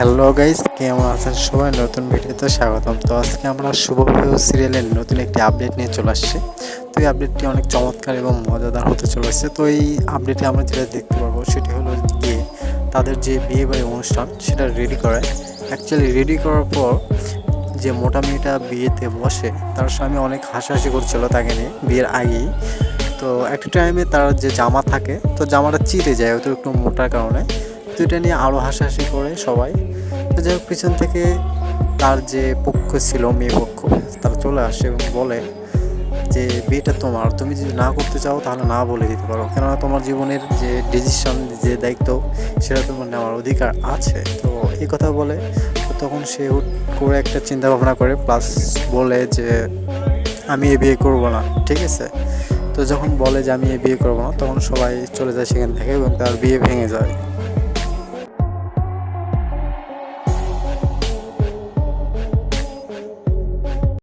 Hello guys কেমন আছেন সবাই? নতুন ভিডিওতে স্বাগতম। তো আজকে আমরা শুভবিবাহ সিরিয়ালের নতুন একটি আপডেট নিয়ে চলে আসছি। তো এই আপডেটটি অনেক চমৎকার এবং মজাদার হতে চলেছে। তো এই আপডেটে আমরা যেটা দেখতে পারব সেটি হলো গিয়ে তাদের যে বিয়ে বাড়ি অনুষ্ঠান, সেটা রেডি করে অ্যাকচুয়ালি রেডি করার পর যে মোটা মেয়েটা বিয়েতে বসে, তার স্বামী অনেক হাসাহাসি করছিল তাকে নিয়ে বিয়ের আগেই। তো একটা টাইমে তার যে জামা থাকে, তো জামাটা চিরে যায় একটু মোটার কারণে। এটা নিয়ে আরও হাসাহাসি করে সবাই। তো যাই হোক, পিছন থেকে তার যে পক্ষ ছিল, মেয়ে পক্ষ, তারা চলে আসে এবং বলে যে, বিয়েটা তোমার, তুমি যদি না করতে চাও তাহলে না বলে দিতে পারো। কেননা তোমার জীবনের যে ডিসিশন যে দায়িত্ব, সেটা তোমার নেওয়ার অধিকার আছে। তো এই কথা বলে তখন সে হুট করে একটা চিন্তা ভাবনা করে প্লাস বলে যে, আমি এ বিয়ে করব না। ঠিক আছে? তো যখন বলে যে, আমি এ বিয়ে করব না, তখন সবাই চলে যায় সেখান থেকে এবং তার বিয়ে ভেঙে যায়।